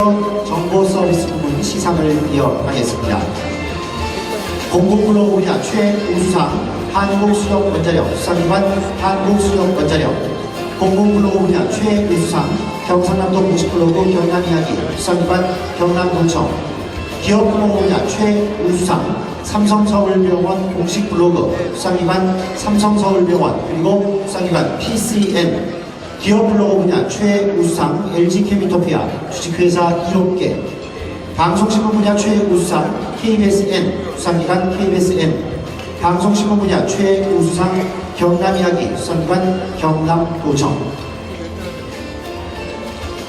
정보 서비스 부문 시상을 이어가겠습니다. 공공블록 분야 최우수상 한국수력원자력 수상기관 한국수력원자력 공공블록 분야 최우수상 경상남도 공식블로그 경남이야기 수상기관 경남도청 기업블록 분야 최우수상 삼성서울병원 공식 블로그 수상기관 삼성서울병원 그리고 수상기관 PCN 기업 블로그 분야 최우수상 LG케미토피아 주식회사 1호개 방송신문 분야 최우수상 KBSN 수상기관 KBSN 방송신문 분야 최우수상 경남이야기 수상기관 경남도청.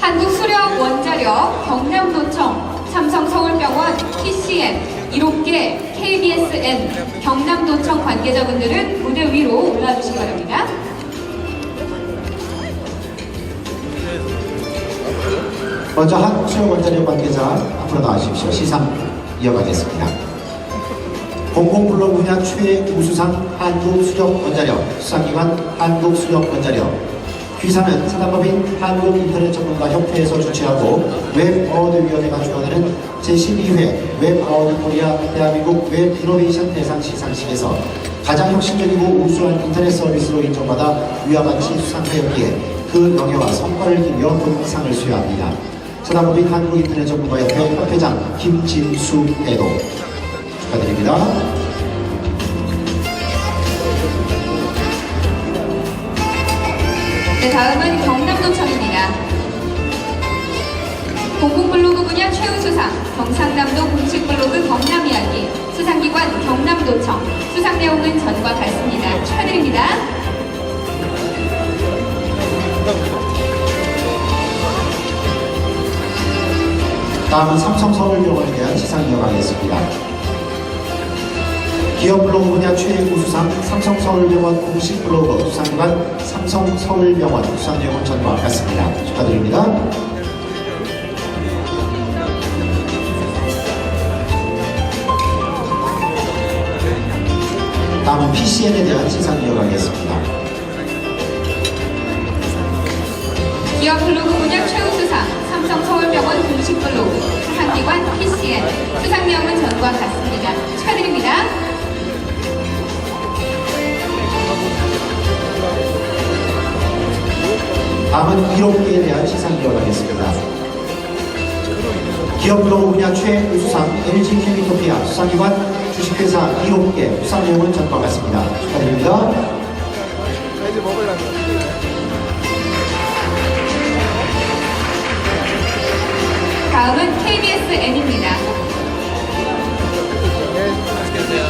한국수력원자력, 경남도청, 삼성서울병원, TCN, 1호계, KBSN, 경남도청 관계자분들은 무대 위로 올라주시기 바랍니다. 먼저 한국수력원자력 관계자 앞으로 나와주십시오. 시상 이어가겠습니다. 공공블록 분야 최 우수상 한국수력원자력 수상기관 한국수력원자력 귀사는 사단법인 한국인터넷 전문가 협회에서 주최하고 웹어워드위원회가 주관하는 제12회 웹어워드 코리아 대한민국 웹 이노베이션 대상 시상식에서 가장 혁신적이고 우수한 인터넷 서비스로 인정받아 위와 같이 수상하였기에 그 영예와 성과를 기며 본 상을 수여합니다. 사단법인 한국인터넷 전문가협회 협회장 김진수 회도 축하드립니다. 네, 다음은 경남도청입니다. 공공블로그 분야 최우수상, 경상남도 공식블로그 경남이야기, 수상기관 경남도청, 수상 내용은 전과 같습니다. 축하드립니다. 다음은 삼성서울병원에 대한 시상 이어 가겠습니다. 기업 블로그 분야 최우수상 삼성서울병원 공식 블로그 수상기관 삼성서울병원 수상 내용은 전과 같습니다. 축하드립니다. 다음은 PCN에 대한 시상 이어 가겠습니다. 기업 블로그 분야 최우수 상, 삼성서울병원 공식 블로그, 수상기관 PCN, 수상 내용은 전과 같습니다. 축하드립니다. 다음은 1호기에 대한 시상 이어가겠습니다. 기업 블로그 분야 최우수상 LG케미토피아 수상기관 주식회사 1호기 수상 내용은 전과 같습니다. 축하드립니다. 이제 먹으려면 다음은 KBSN입니다. 네, 맛있게 드세요.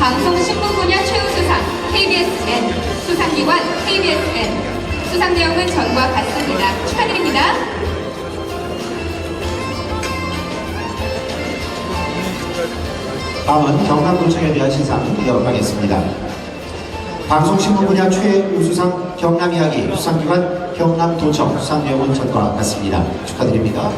방송 신문 분야 최우수상 KBSN, 수상기관 KBSN, 수상 내용은 전과 같습니다. 축하드립니다. 다음은 경남도청에 대한 시상 이어가겠습니다. 방송신문 분야 최우수상 경남이야기 수상기관 경남도청 수상 내용은 전과 같습니다. 축하드립니다.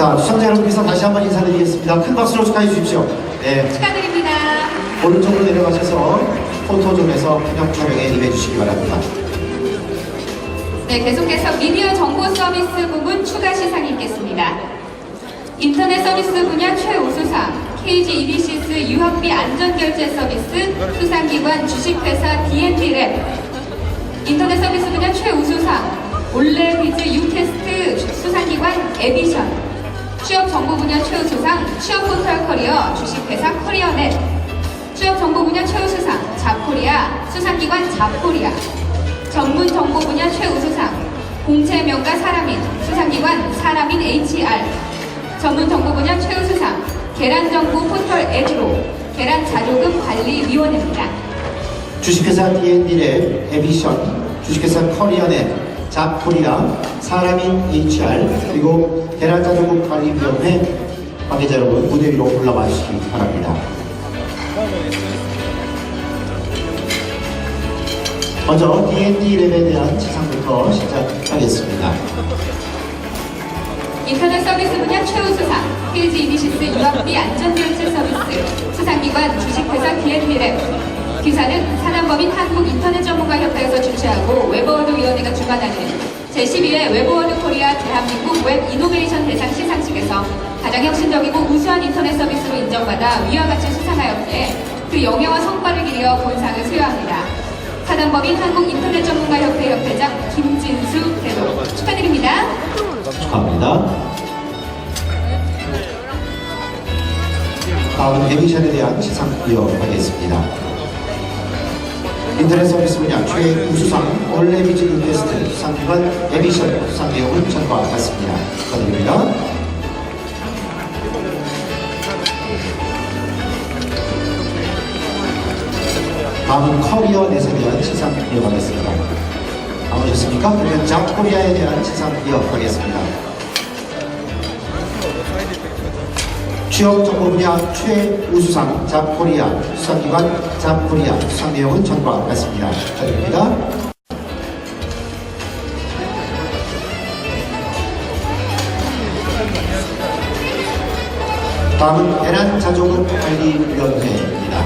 자, 수상자 여러분께서 다시 한번 인사드리겠습니다. 큰 박수로 축하해 주십시오. 네, 축하드립니다. 오른쪽으로 내려가셔서 포토존에서 기념 촬영에 임해 주시기 바랍니다. 네, 계속해서 미디어 정보 서비스 부분 추가 시상이 있겠습니다. 인터넷 서비스 분야 최우수상 KG 이비시스 유학비 안전결제 서비스 수상기관 주식회사 D&D랩 인터넷 서비스 분야 최우수상 올레비즈 유테스트 수상기관 에비션 취업 정보 분야 최우 수상 취업 포털 커리어 주식 회사 커리어넷. 취업 정보 분야 최우 수상 자코리아. 수상기관 자코리아. 전문 정보 분야 최우 수상 공채 명가 사람인 수상기관 사람인 HR 전문 정보 분야 최우 수상 계란 정보 포털 에드로 계란 자조금 관리위원회입니다. 주식회사 D&D랩, 에비션, 주식회사 커리어넷, 잡코리아, 사람인 HR, 그리고 계란자조국 관리위원회 관계자 여러분 무대 위로 올라와 주시기 바랍니다. 먼저 D&D랩에 대한 시상부터 시작하겠습니다. 인터넷 서비스 분야 최우수상 KG 이니시스 유학비 안전결제 서비스 수상기관 주식회사 D&D랩 기사는 사단법인 한국인터넷 주최하고 웹어워드위원회가 주관하는 제12회 웹어워드 코리아 대한민국 웹 이노베이션 대상 시상식에서 가장 혁신적이고 우수한 인터넷 서비스로 인정받아 위와 같이 수상하였기에 그 영예와 성과를 기리어 본상을 수여합니다. 사단법인 한국인터넷전문가협회 협회장 김진수 대도 축하드립니다. 축하합니다. 다음은 에미션에 대한 시상 이어가겠습니다. 인터넷 서비스 분야 최우수상 올레 비즈 인베스트 수상기관 에미션 수상 내용은 전과 같습니다. 축하드립니다. 다음은 커리어 넷에 대한 시상 이어가겠습니다. 나오셨습니까? 그러면 잡코리아에 대한 시상 이어가겠습니다. 취업 정보 분야 최우수상 잡코리아 수상기관 잡코리아 수상 내용은 전과 같습니다. 축하드립니다. 다음은 대란자조금관리위원회입니다.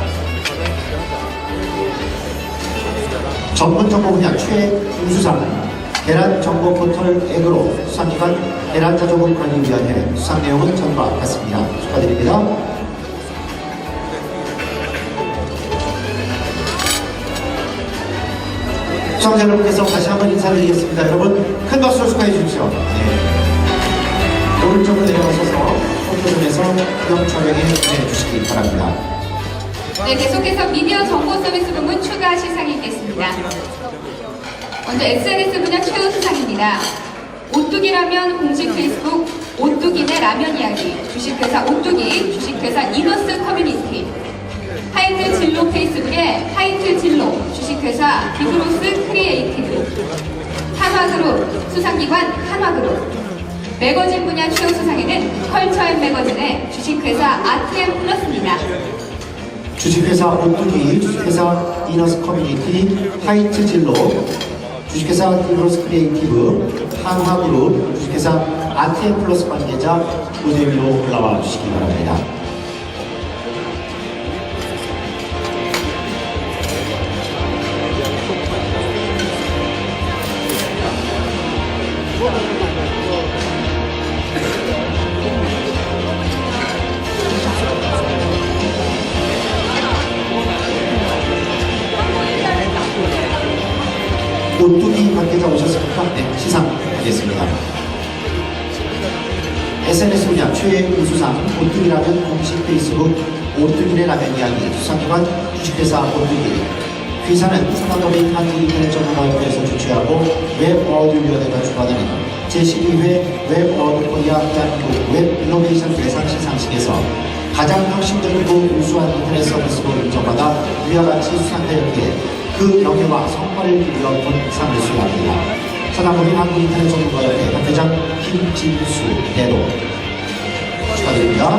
전문 정보 분야 최우수상 대란 정보 포털 액으로 수상기관 대란 자조금 관리위원회 수상 내용은 전과 같습니다. 축하드립니다. 시청자 여러분께서 다시 한번 인사드리겠습니다. 여러분 큰 박수로 축하해 주십시오. 네. 오른쪽으로 내려가셔서 포토존에서 기념 촬영에 임해 주시기 바랍니다. 네, 계속해서 미디어 정보 서비스 부문 추가 시상이 있겠습니다. 먼저 SNS 분야 최우 수상입니다. 오뚜기라면 공식 페이스북 오뚜기네 라면 이야기, 주식회사 오뚜기, 주식회사 이너스 커뮤니티, 하이트 진로 페이스북에 하이트 진로, 주식회사 비브로스 크리에이티브, 한화그룹, 수상기관 한화그룹, 매거진 분야 최우 수상에는 컬처앤 매거진의 주식회사 아트앤 플러스입니다. 주식회사 오뚜기, 주식회사 이너스 커뮤니티, 하이트 진로, 주식회사 디브로스 크리에이티브, 한화그룹, 주식회사 아트앤 플러스 관계자 무대 위로 올라와 주시기 바랍니다. 관계자 오셨습니까? 네, 시상하겠습니다. SNS 분야 최우수상 오뚜기라면 공식 페이스북 오뚜기네 라면 이야기 수상기관 주식회사 오뚜기 귀사는 산업법인 한국인터넷 전문가협회에서 주최하고 웹어워드위원회가 주관하는 제12회 웹어워드 코리아 대한민국 웹 이노베이션 대상 시상식에서 가장 혁신적이고 우수한 인터넷 서비스로 인정받아 위와 같이 수상되었기에 그 영예와 성과를 기리어 본상을 수여합니다. 사단법인 한국인터넷 전문가협회 협회장 김진수 대로 축하드립니다.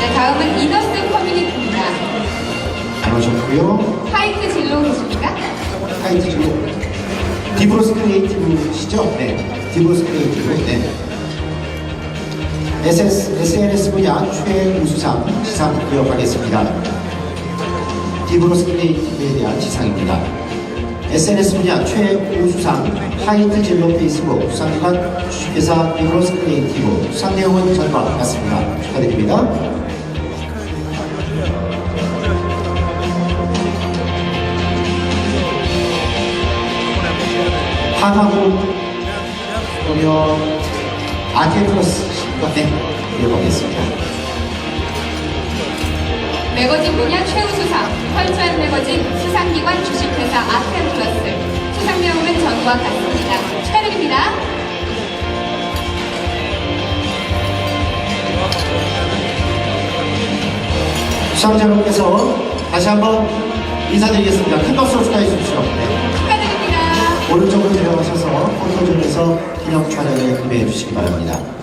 네, 다음은 이너스 커뮤니티입니다. 잘 오셨고요. 화이트 진로 계십니까? 타이틀로 디브로스 크리에이티브시죠? 네. 디브로스 크리에이티브. 네. SS, SNS 분야 최우수상 시상 이어가겠습니다. 디브로스 크리에이티브에 대한 시상입니다. SNS 분야 최우수상 하이트 진로 페이스북 수상기관 주식회사 디브로스 크리에이티브 수상 내용은 전과 같습니다. 축하드립니다. 한화고 그러면 아테플러스 네, 이어가겠습니다. 매거진 분야 최우수상, 컬처앤 매거진 수상기관 주식회사 아트앤플러스 수상 내용은 전과 같습니다. 축하드립니다. 수상자 여러분께서 다시 한번 인사드리겠습니다. 큰 박수로 축하해 주십시오. 네. 축하드립니다. 오른쪽으로 내려가셔서 포토존에서 기념 촬영에 임해 주시기 바랍니다.